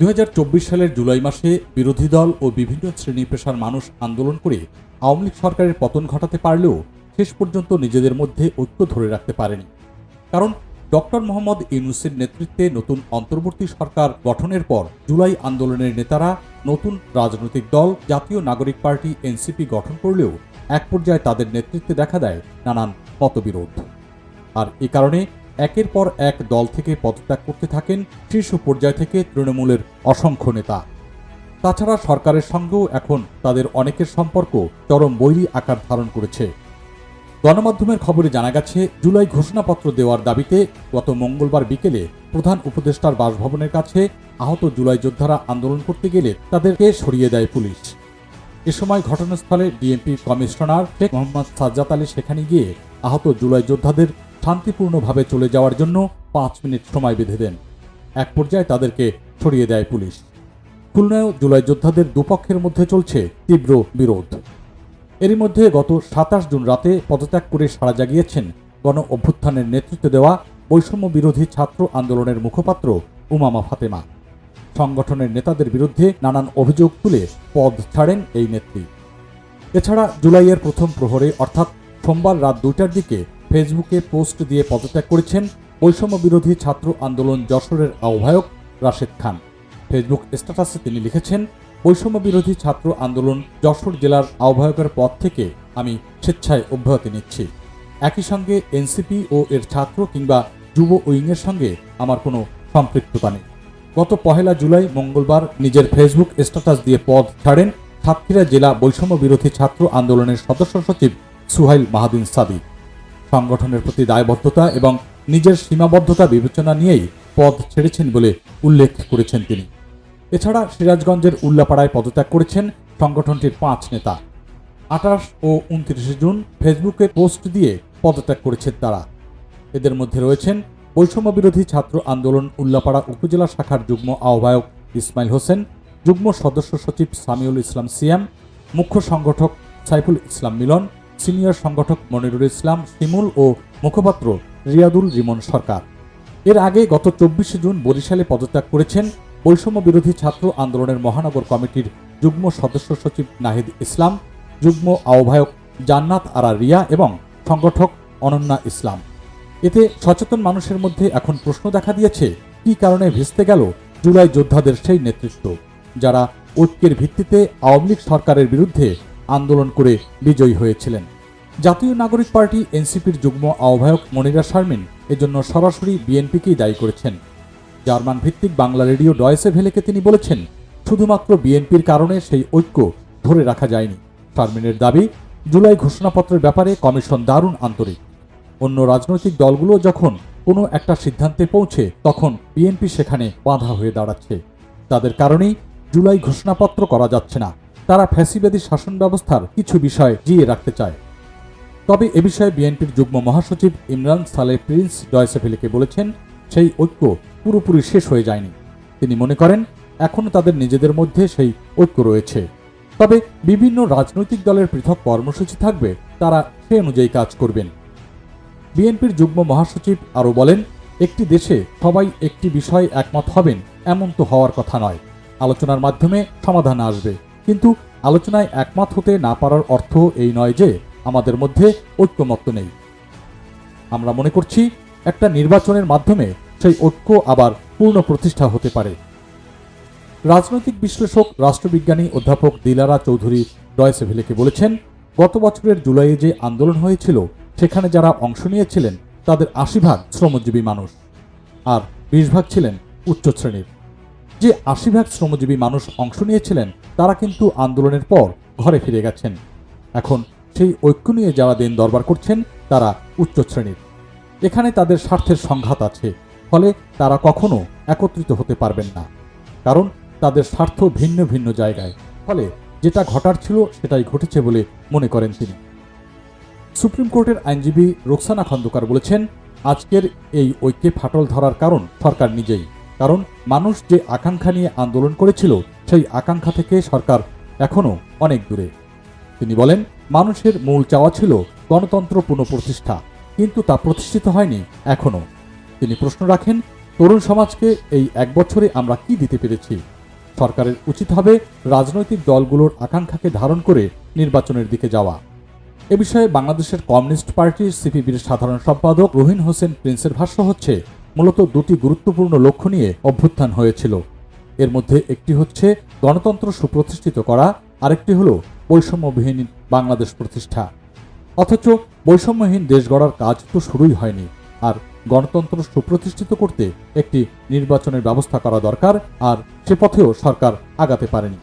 দু হাজার চব্বিশ সালের জুলাই মাসে বিরোধী দল ও বিভিন্ন শ্রেণি পেশার মানুষ আন্দোলন করে আওয়ামী লীগ সরকারের পতন ঘটাতে পারলেও শেষ পর্যন্ত নিজেদের মধ্যে ঐক্য ধরে রাখতে পারেনি। কারণ ডক্টর মোহাম্মদ ইউনুসের নেতৃত্বে নতুন অন্তর্বর্তী সরকার গঠনের পর জুলাই আন্দোলনের নেতারা নতুন রাজনৈতিক দল, জাতীয় নাগরিক পার্টি, এনসিপি গঠন করলেও এক পর্যায়ে তাদের নেতৃত্বে দেখা দেয় নানান মতবিরোধ আর এ কারণে একের পর এক দল থেকে পদত্যাগ করতে থাকেন শীর্ষ পর্যায় থেকে তৃণমূলের অসংখ্য নেতা। তাছাড়া সরকারের সঙ্গেও এখন তাদের অনেকের সম্পর্ক চরম বৈরী আকার ধারণ করেছে। গণমাধ্যমের খবরে জানা গেছে, জুলাই ঘোষণাপত্র দেওয়ার দাবিতে গত মঙ্গলবার বিকেলে প্রধান উপদেষ্টার বাসভবনের কাছে আহত জুলাই যোদ্ধারা আন্দোলন করতে গেলে তাদেরকে সরিয়ে দেয় পুলিশ। এ সময় ঘটনাস্থলে ডিএমপি কমিশনার শেখ মোহাম্মদ সাজ্জাদ আলী সেখানে গিয়ে আহত জুলাই যোদ্ধাদের শান্তিপূর্ণভাবে চলে যাওয়ার জন্য পাঁচ মিনিট সময় বেঁধে দেন। এক পর্যায়ে তাদেরকে সরিয়ে দেয় পুলিশ। খুলনায়ও জুলাই যোদ্ধাদের দুপক্ষের মধ্যে চলছে তীব্র বিরোধ। এরই মধ্যে গত সাতাশ জুন রাতে পদত্যাগ করে সাড়া জাগিয়েছেন গণ অভ্যুত্থানের নেতৃত্ব দেওয়া বৈষম্য বিরোধী ছাত্র আন্দোলনের মুখপাত্র উমামা ফাতেমা। সংগঠনের নেতাদের বিরুদ্ধে নানান অভিযোগ তুলে পদ ছাড়েন এই নেত্রী। এছাড়া জুলাইয়ের প্রথম প্রহরে, অর্থাৎ সোমবার রাত দুইটার দিকে ফেসবুকে পোস্ট দিয়ে পদত্যাগ করেছেন বৈষম্য বিরোধী ছাত্র আন্দোলন যশোরের আহ্বায়ক রাশেদ খান। ফেসবুক স্ট্যাটাসে তিনি লিখেছেন, বৈষম্য বিরোধী ছাত্র আন্দোলন যশোর জেলার আহ্বায়কের পদ থেকে আমি স্বেচ্ছায় অব্যাহতি নিচ্ছি। একই সঙ্গে এনসিপি ও এর ছাত্র কিংবা যুব উইংয়ের সঙ্গে আমার কোনো সম্পৃক্ততা নেই। গত পহেলা জুলাই মঙ্গলবার নিজের ফেসবুক স্ট্যাটাস দিয়ে পদ ছাড়েন সাতক্ষীরা জেলা বৈষম্য বিরোধী ছাত্র আন্দোলনের সদস্য সচিব সুহাইল মাহাদিন সাদি। সংগঠনের প্রতি দায়বদ্ধতা এবং নিজের সীমাবদ্ধতা বিবেচনা নিয়েই পদ ছেড়েছেন বলে উল্লেখ করেছেন তিনি। এছাড়া সিরাজগঞ্জের উল্লাপাড়ায় পদত্যাগ করেছেন সংগঠনটির পাঁচ নেতা। আঠাশ ও উনত্রিশে জুন ফেসবুকে পোস্ট দিয়ে পদত্যাগ করেছেন তারা। এদের মধ্যে রয়েছেন বৈষম্য বিরোধী ছাত্র আন্দোলন উল্লাপাড়া উপজেলা শাখার যুগ্ম আহ্বায়ক ইসমাইল হোসেন, যুগ্ম সদস্য সচিব সামিউল ইসলাম সিয়াম মুখ্য সংগঠক সাইফুল ইসলাম মিলন সিনিয়র সংগঠক মনিরুল ইসলাম, শিমুল ও মুখপাত্র রিয়াদুল রিমন সরকার। এর আগে গত চব্বিশে জুন বরিশালে পদত্যাগ করেছেন বৈষম্য বিরোধী ছাত্র আন্দোলনের মহানগর কমিটির যুগ্ম সদস্য সচিব নাহিদ ইসলাম, যুগ্ম আহ্বায়ক জান্নাত আরা রিয়া এবং সংগঠক অনন্যা ইসলাম। এতে সচেতন মানুষের মধ্যে এখন প্রশ্ন দেখা দিয়েছে, কি কারণে ভেস্তে গেল জুলাই যোদ্ধাদের সেই নেতৃত্ব, যারা ঐক্যের ভিত্তিতে আওয়ামী লীগ সরকারের বিরুদ্ধে আন্দোলন করে বিজয়ী হয়েছিলেন। জাতীয় নাগরিক পার্টি এনসিপির যুগ্ম আহ্বায়ক মনিরা শারমিন এজন্য সরাসরি বিএনপিকেই দায়ী করেছেন। জার্মান ভিত্তিক বাংলা রেডিও ডয়েসে ভেলেকে তিনি বলেছেন, শুধুমাত্র বিএনপির কারণে সেই ঐক্য ধরে রাখা যায়নি। শারমিনের দাবি, জুলাই ঘোষণাপত্রের ব্যাপারে কমিশন দারুণ আন্তরিক। অন্য রাজনৈতিক দলগুলো যখন কোনো একটা সিদ্ধান্তে পৌঁছে, তখন বিএনপি সেখানে বাধা হয়ে দাঁড়াচ্ছে। তাদের কারণেই জুলাই ঘোষণাপত্র করা যাচ্ছে না। তারা ফ্যাসিবাদী শাসন ব্যবস্থার কিছু বিষয় জিয়ে রাখতে চায়। তবে এ বিষয়ে বিএনপির যুগ্ম মহাসচিব ইমরান সালে প্রিন্স ডয়সেফেলিকে বলেছেন, সেই ঐক্য পুরোপুরি শেষ হয়ে যায়নি। তিনি মনে করেন, এখনও তাদের নিজেদের মধ্যে সেই ঐক্য রয়েছে। তবে বিভিন্ন রাজনৈতিক দলের পৃথক কর্মসূচি থাকবে, তারা সে অনুযায়ী কাজ করবেন। বিএনপির যুগ্ম মহাসচিব আরও বলেন, একটি দেশে সবাই একটি বিষয়ে একমত হবেন, এমন তো হওয়ার কথা নয়। আলোচনার মাধ্যমে সমাধান আসবে। কিন্তু আলোচনায় একমত হতে না পারার অর্থ এই নয় যে আমাদের মধ্যে ঐক্যমত্য নেই। আমরা মনে করছি একটা নির্বাচনের মাধ্যমে সেই ঐক্য আবার পূর্ণ প্রতিষ্ঠা হতে পারে। রাজনৈতিক বিশ্লেষক, রাষ্ট্রবিজ্ঞানী অধ্যাপক দিলারা চৌধুরী ডয়সেভিলেকে বলেছেন, গত বছরের জুলাইয়ে যে আন্দোলন হয়েছিল, সেখানে যারা অংশ নিয়েছিলেন, তাদের আশি ভাগ শ্রমজীবী মানুষ। আর বিশ ভাগ ছিলেন উচ্চ শ্রেণির। যে আশি ভাগ শ্রমজীবী মানুষ অংশ নিয়েছিলেন, তারা কিন্তু আন্দোলনের পর ঘরে ফিরে গেছেন। এখন সেই ঐক্য নিয়ে যারা দিন দরবার করছেন, তারা উচ্চ শ্রেণির। এখানে তাদের স্বার্থের সংঘাত আছে, ফলে তারা কখনো একত্রিত হতে পারবেন না। কারণ তাদের স্বার্থ ভিন্ন ভিন্ন জায়গায়, ফলে যেটা ঘটার ছিল সেটাই ঘটেছে বলে মনে করেন তিনি। সুপ্রিম কোর্টের আইনজীবী রোকসানা খন্দকার বলেছেন, আজকের এই ঐক্যে ফাটল ধরার কারণ সরকার নিজেই। কারণ মানুষ যে আকাঙ্ক্ষা নিয়ে আন্দোলন করেছিল, সেই আকাঙ্ক্ষা থেকে সরকার এখনও অনেক দূরে। তিনি বলেন, মানুষের মূল চাওয়া ছিল গণতন্ত্র পুনঃপ্রতিষ্ঠা, কিন্তু তা প্রতিষ্ঠিত হয়নি এখনও তিনি প্রশ্ন রাখেন, তরুণ সমাজকে এই এক বছরে আমরা কি দিতে পেরেছি? সরকারের উচিত হবে রাজনৈতিক দলগুলোর আকাঙ্ক্ষাকে ধারণ করে নির্বাচনের দিকে যাওয়া। এ বিষয়ে বাংলাদেশের কমিউনিস্ট পার্টির সিপিবির সাধারণ সম্পাদক রহিন হোসেন প্রিন্সের ভাষ্য হচ্ছে মূলত দুটি গুরুত্বপূর্ণ লক্ষ্য নিয়ে অভ্যুত্থান হয়েছিল। এর মধ্যে একটি হচ্ছে গণতন্ত্র সুপ্রতিষ্ঠিত করা, আরেকটি হল বৈষম্যবিহীন বাংলাদেশ প্রতিষ্ঠা। অথচ বৈষম্যহীন দেশ গড়ার কাজ তো শুরুই হয়নি, আর গণতন্ত্র সুপ্রতিষ্ঠিত করতে একটি নির্বাচনের ব্যবস্থা করা দরকার, আর সে পথেও সরকার আগাতে পারেনি।